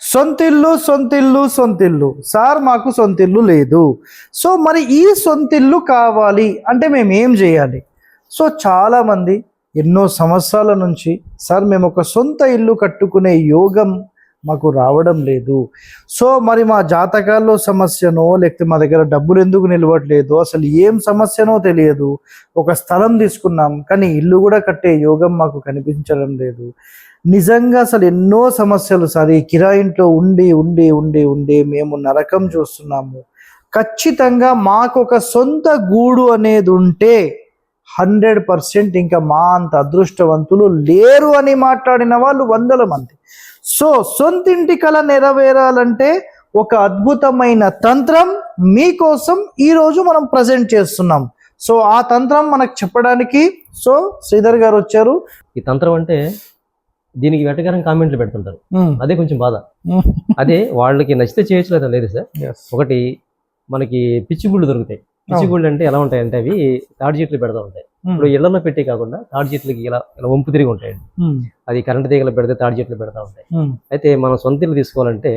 సొంతిల్లు సొంతిల్లు సొంతిల్లు. Sir మాకు సొంతిల్లు లేదు. So మరి ఈ సొంతిల్లు కావాలి అంటే మేము ఏం చేయాలి? సో చాలామంది ఎన్నో సంవత్సరాల నుంచి సార్ మేము ఒక సొంత ఇల్లు కట్టుకునే యోగం మాకు రావడం లేదు. సో మరి మా జాతకాల్లో సమస్యనో లేకపోతే మా దగ్గర డబ్బులు ఎందుకు నిలవట్లేదు? అసలు ఏం సమస్యనో తెలియదు. ఒక స్థలం తీసుకున్నాం కానీ ఇల్లు కూడా కట్టే యోగం మాకు కనిపించడం లేదు. నిజంగా అసలు ఎన్నో సమస్యలు సార్. ఈ కిరాయింట్లో ఉండి ఉండి ఉండి ఉండి మేము నరకం చూస్తున్నాము. ఖచ్చితంగా మాకు ఒక సొంత గూడు అనేది ఉంటే హండ్రెడ్ పర్సెంట్ ఇంకా మా అంత అదృష్టవంతులు లేరు అని మాట్లాడిన వాళ్ళు వందల మంది. సో సొంతింటి కళ నెరవేరాలంటే ఒక అద్భుతమైన తంత్రం మీకోసం ఈరోజు మనం ప్రజెంట్ చేస్తున్నాం. సో ఆ తంత్రం మనకు చెప్పడానికి సో శ్రీధర్ గారు వచ్చారు. ఈ తంత్రం అంటే దీనికి వెటకారం కామెంట్లు పెడుతుంటారు. అదే కొంచెం బాధ. అదే వాళ్ళకి నచ్చితే చేయొచ్చు లేదా లేదు సార్. ఒకటి మనకి పిచ్చి గుళ్ళు దొరుకుతాయి. పిచ్చి గుళ్ళు అంటే ఎలా ఉంటాయంటే అవి తాడి చెట్లు పెడతా ఉంటాయి. ఇప్పుడు ఇళ్ళలో పెట్టి కాకుండా తాడి చెట్లకి ఇలా ఇలా వంపు తిరిగి ఉంటాయి ఉమ్, అది కరెంట్ తీగలు పెడితే తాడి చెట్లు పెడతా ఉంటాయి. అయితే మనం సొంత ఇల్లు తీసుకోవాలంటే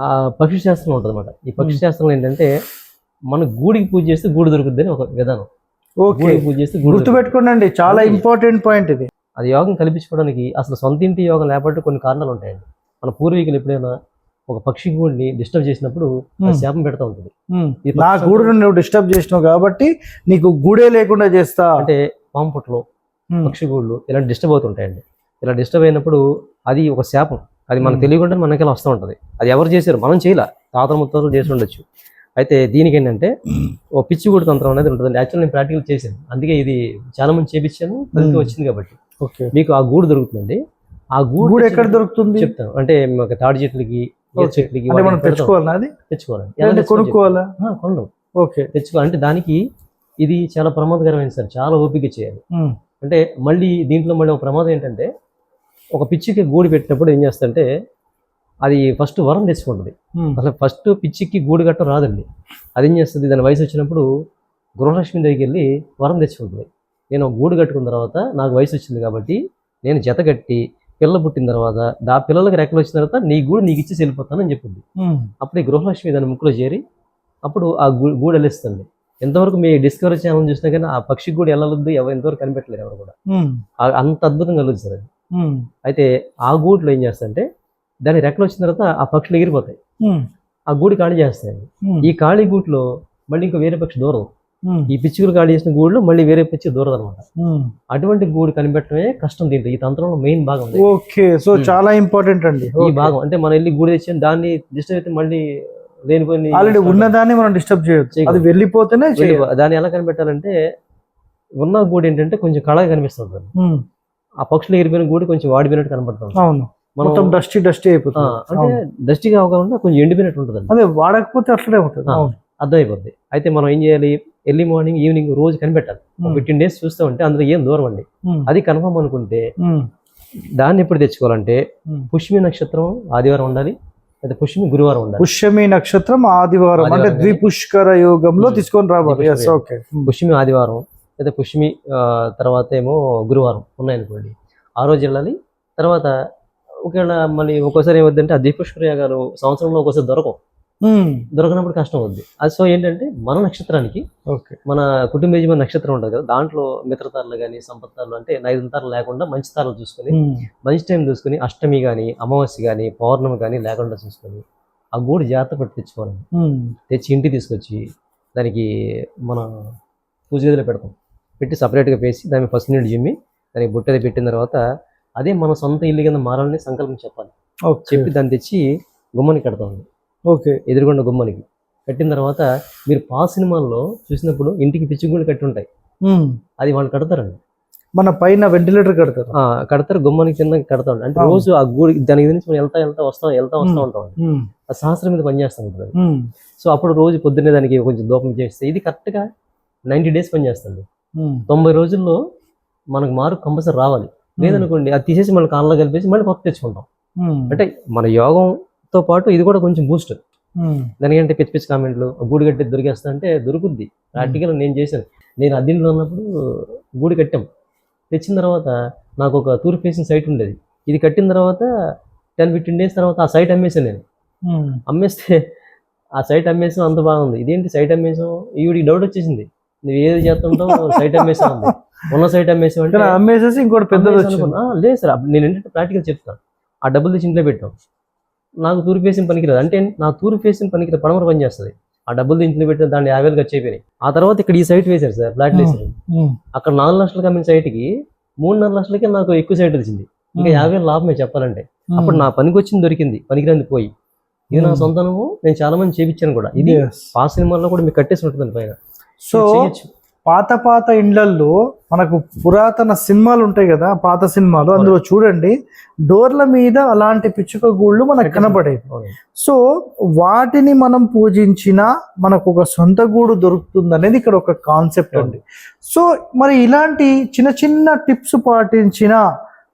ఆ పక్షి శాస్త్రం ఉంటుంది అనమాట ఈ పక్షి శాస్త్రంలో ఏంటంటే మన గూడికి పూజ చేస్తే గూడు దొరుకుద్ది అని ఒక విధానం. ఓకే. గూడికి పూజ చేస్తే గూడు దొరుకుద్ది. గుర్తుపెట్టుకోండి చాలా. ఇంపార్టెంట్ పాయింట్ ఇది. అది యోగం కల్పించుకోవడానికి అసలు సొంత ఇంటి యోగం లేకపోతే కొన్ని కారణాలు ఉంటాయండి. మన పూర్వీకులు ఎప్పుడైనా ఒక పక్షి గూడిని డిస్టర్బ్ చేసినప్పుడు. శాపం పెడతా ఉంటుంది. నా గూడును నువ్వు డిస్టర్బ్ చేసినావు కాబట్టి నీకు గూడే లేకుండా చేస్తా. అంటే ఉమ్, పక్షి గూళ్ళు ఇలాంటి డిస్టర్బ్ అవుతుంటాయండి. ఇలా డిస్టర్బ్ అయినప్పుడు అది ఒక శాపం. అది మనకు. తెలియకుండా మనకి వస్తూ ఉంటుంది. అది ఎవరు చేశారు? మనం చేయలే. తాతల ముత్తాతలు చేసి ఉండొచ్చు. అయితే దీనికి ఏంటంటే ఓ పిచ్చి గూడు తంత్రం అనేది ఉంటుంది యాక్చువల్ నేను ప్రాక్టికల్ చేశాను. అందుకే ఇది చాలా మంది చేపించాను. వచ్చింది కాబట్టి. మీకు ఆ గూడు దొరుకుతుందండి. ఆ గూడు గూడు ఎక్కడ దొరుకుతుంది? చెప్తాను. అంటే మాకు తాడి చెట్లకి. చెట్లకి. తెచ్చుకోవాలా అది? తెచ్చుకోవాలి. కొనుక్కోవాలా? కొనడం. ఓకే. తెచ్చుకోవాలి. అంటే దానికి ఇది చాలా ప్రమాదకరమైన సార్. చాలా ఓపిక చేయాలి. అంటే మళ్ళీ దీంట్లో మళ్ళీ ఒక ప్రమాదం ఏంటంటే ఒక పిచ్చికి గూడు పెట్టినప్పుడు ఏం చేస్తుంటే అది ఫస్ట్ వరం తెచ్చుకుంటుంది. అసలు ఫస్ట్ పిచ్చికి గూడు కట్టడం రాదండి. అది ఏం చేస్తుంది? దాని వయసు వచ్చినప్పుడు గృహలక్ష్మి దగ్గరికి వెళ్ళి వరం తెచ్చుకుంటుంది. నేను గూడు కట్టుకున్న తర్వాత నాకు వయసు వచ్చింది కాబట్టి నేను జత కట్టి పిల్ల పుట్టిన తర్వాత దా పిల్లలకి రెక్కలు వచ్చిన తర్వాత నీ గూడు నీకు ఇచ్చేసి వెళ్ళిపోతానని చెప్పింది. అప్పుడు ఈ గృహలక్ష్మి దాని ముక్కులో చేరి అప్పుడు ఆ గూడు వెళ్ళిస్తుంది ఎంతవరకు మీ డిస్కవరీ ఛానల్ చూసినా కానీ ఆ పక్షి గూడు వెళ్ళవద్దు ఎవరు ఎంతవరకు కనిపెట్టలేరు ఎవరు కూడా. ఆ- అంత అద్భుతంగా కలుగుతుంది సార్ అది అయితే ఆ గూట్లో ఏం చేస్తారంటే దాని రెక్కలు వచ్చిన తర్వాత ఆ పక్షులు ఎగిరిపోతాయి. ఆ గూడు ఖాళీ చేస్తాయండి ఉమ్, ఈ ఖాళీ గూట్లో మళ్ళీ ఇంకో వేరే పక్షి దూరం ఈ పిచ్చుకలు ఖాళీ చేసిన గూడులో మళ్ళీ వేరే పక్షి దూరదు అనమాట. అటువంటి గూడు కనిపెట్టడమే కష్టం దీంట్లో. ఈ తంత్రంలో మెయిన్ భాగం. ఓకే. సో. చాలా ఇంపార్టెంట్ అండి. ఈ భాగం. అంటే మనం వెళ్ళి గూడు తెచ్చి దాన్ని డిస్టర్బ్ అయితే మళ్ళీ లేనిపోయి ఆల్రెడీ ఉన్నదాన్ని మనం డిస్టర్బ్ చేయొచ్చు. అది వెళ్ళిపోతేనే దాన్ని ఎలా కనిపెట్టాలంటే ఉన్న గూడు ఏంటంటే కొంచెం కళగా కనిపిస్తుంది ఆ పక్షులు ఎగిరిపోయిన గూడు కొంచెం వాడిపోయినట్టు కనపడుతుంది అవును. మొత్తం డస్టీ డస్టీ అయిపోతుంది. అంటే. డస్టీగా అవకుండా కొంచెం ఎండిపోయినట్టు ఉంటుంది అదే వాడకపోతే అట్లనే ఉంటుంది. అవును. అర్థమైపోద్ది. అయితే మనం ఏం చేయాలి? ఎర్లీ మార్నింగ్ ఈవినింగ్ రోజు కనిపెట్టాలి. ఫిఫ్టీన్ డేస్ చూస్తూ ఉంటే అందులో ఏం దూరం అండి? అది కన్ఫర్మ్ అనుకుంటే దాన్ని ఎప్పుడు తెచ్చుకోవాలంటే. పుష్మి నక్షత్రం ఆదివారం ఉండాలి లేదా పుష్మి గురువారం ఉండాలి. పుష్యమి నక్షత్రం ఆదివారం అంటే ద్విపుష్కర యోగంలో. తీసుకొని రావాలి. ఓకే పుష్మి ఆదివారం లేదా పుష్మి తర్వాత ఏమో గురువారం ఉన్నాయనుకోండి. ఆ రోజు వెళ్ళాలి. తర్వాత ఒకవేళ మళ్ళీ ఒక్కోసారి ఏమవుద్దంటే ఆ ద్విపుష్కర యాగాలు సంవత్సరంలో ఒక్కోసారి దొరకవు. దొరకనప్పుడు కష్టం అవుద్ది అది సో ఏంటంటే మన నక్షత్రానికి ఓకే మన కుటుంబ యజమాని నక్షత్రం ఉంటుంది కదా దాంట్లో మిత్రతారలు కానీ సంపత్తారులు అంటే నైదంతారులు లేకుండా మంచి తారలు చూసుకొని మంచి టైం చూసుకొని అష్టమి కానీ అమావాస్య కానీ పౌర్ణమి కానీ లేకుండా చూసుకొని ఆ గూడు జాగ్రత్త పెట్టి తెచ్చుకోవాలండి. తెచ్చి ఇంటికి తీసుకొచ్చి దానికి మన పూజ గదిలో పెడతాం. పెట్టి సపరేట్గా పేసి దాన్ని ఫస్ట్ నీళ్ళు జిమ్మి దానికి బుట్టది పెట్టిన తర్వాత అదే మన సొంత ఇల్లు కింద మారాలని సంకల్పం చెప్పాలి. చెప్పి దాన్ని తెచ్చి గుమ్మనికి కడతామండి. ఓకే. ఎదురుగుండ గుమ్మనికి. కట్టిన తర్వాత మీరు పా సినిమాల్లో చూసినప్పుడు ఇంటికి పిచ్చిగూళ్ళు కట్టి ఉంటాయి అది వాళ్ళు కడతారండి. మన పైన వెంటిలేటర్ కడతారు. కడతారు. గుమ్మానికి కింద కడతా ఉంటారు. అంటే. రోజు ఆ గూడి దాని గురించి మనం వెళ్తా వెళ్తా వస్తాం వెళ్తా వస్తూ. ఉంటాం ఆ శాస్త్రం మీద పనిచేస్తూ ఉంటుంది సో అప్పుడు రోజు పొద్దున్నే దానికి కొంచెం దూపం చేస్తే ఇది కరెక్ట్గా నైంటీ డేస్ పనిచేస్తుంది తొంభై రోజుల్లో మనకు మార్పు కంపల్సరీ రావాలి. లేదనుకోండి అది తీసేసి మళ్ళీ కాళ్ళలో కలిపేసి మళ్ళీ కొత్త తెచ్చుకుంటాం. అంటే మన యోగంతో పాటు ఇది కూడా కొంచెం బూస్ట్ ఉమ్, దానికంటే పిచ్చి పిచ్చి కామెంట్లు గూడు కట్టి దొరికేస్తా అంటే దొరుకుద్ది. ప్రాక్టికల్ నేను చేశాను. నేను అద్దీంట్లో ఉన్నప్పుడు గూడు కట్టాం. తెచ్చిన తర్వాత నాకు ఒక తూర్పు ఫేసింగ్ సైట్ ఉండేది. ఇది కట్టిన తర్వాత టెన్ ఫిఫ్టీన్ డేస్ తర్వాత ఆ సైట్ అమ్మేసాను నేను. ఉమ్. అమ్మేస్తే ఆ సైట్ అమ్మేసాం అంత బాగుంది. ఇదేంటి సైట్ అమ్మేసాం? ఈవిడికి డౌట్ వచ్చేసింది. నువ్వు ఏది చేస్తుంటావు సైట్ అమ్మేసా ఉంది ఉన్న సైట్ అమ్మేసాం అంటే అమ్మేసేసి ఇంకోటి. ఆ, లేదు సార్ నేను ఏంటంటే ప్రాక్టికల్ చెప్తాను ఆ డబ్బులు తెచ్చి ఇంట్లో పెట్టాం. నాకు తూర్పు ఫేసింగ్ పనికిరాదు అంటే నా తూర్పు ఫేసింగ్ పనికిరాదు పడమర పని చేస్తుంది ఆ డబ్బులు ఇంట్లో పెట్టిన దాన్ని యాభై వేలు ఖర్చు అయిపోయినాయి ఆ తర్వాత ఇక్కడ ఈ సైట్ వేశారు సార్ ఫ్లాట్ వేశారు. అక్కడ నాలుగు లక్షలకు అమ్మిన సైట్కి మూడున్నర లక్షలకి నాకు ఎక్కువ సైట్ వచ్చింది ఇంకా. యాభై వేలు లాభమే చెప్పాలంటే. అప్పుడు నా పనికి వచ్చింది దొరికింది పనికిరాంది పోయి ఇది నా ఉమ్. సొంత అనుభవం నేను చాలా మంది చేపించాను కూడా ఇది. పాత సినిమాల్లో కూడా మీకు కట్టేసి ఉంటుంది పైన సో. పాత పాత ఇండ్లల్లో మనకు పురాతన సినిమాలు ఉంటాయి కదా పాత సినిమాలు అందులో చూడండి డోర్ల మీద అలాంటి పిచ్చుక గూళ్ళు మనకు కనపడేవి అవును. సో వాటిని మనం పూజించినా మనకు ఒక సొంత గూడు దొరుకుతుంది అనేది ఇక్కడ ఒక కాన్సెప్ట్ ఉంది సో మరి ఇలాంటి చిన్న చిన్న టిప్స్ పాటించినా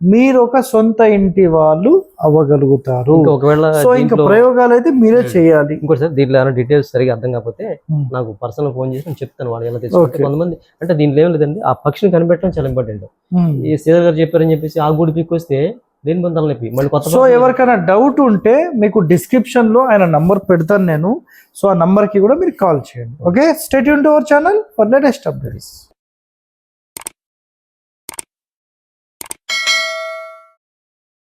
మీరు ఒక సొంత ఇంటి వాళ్ళు అవ్వగలుగుతారు. ఒకవేళ సో ఇంకా ప్రయోగాలు అయితే మీరే చేయాలి. ఇంకోటి సార్ దీంట్లో ఏమైనా డీటెయిల్స్ సరిగా అర్థం కాకపోతే Hmm. నాకు పర్సనల్ ఫోన్ చేసి నేను చెప్తాను వాళ్ళు ఎలా తెచ్చుకుంటే. కొంతమంది అంటే దీంట్లో ఏం లేదండి ఆ పక్షిని కనిపెట్టడం చాలా ఇంపార్టెంట్ ఉమ్. ఈ సీదర్ గారు చెప్పారని చెప్పేసి ఆ గుడి పీక్ వస్తే దేని పొందాలని తలనొప్పి మళ్ళీ కొత్త సో ఎవరికైనా డౌట్ ఉంటే మీకు డిస్క్రిప్షన్లో ఆయన నంబర్ పెడతాను నేను. సో ఆ నంబర్కి కూడా మీరు కాల్ చేయండి. Okay stay Yoon to our channel for latest updates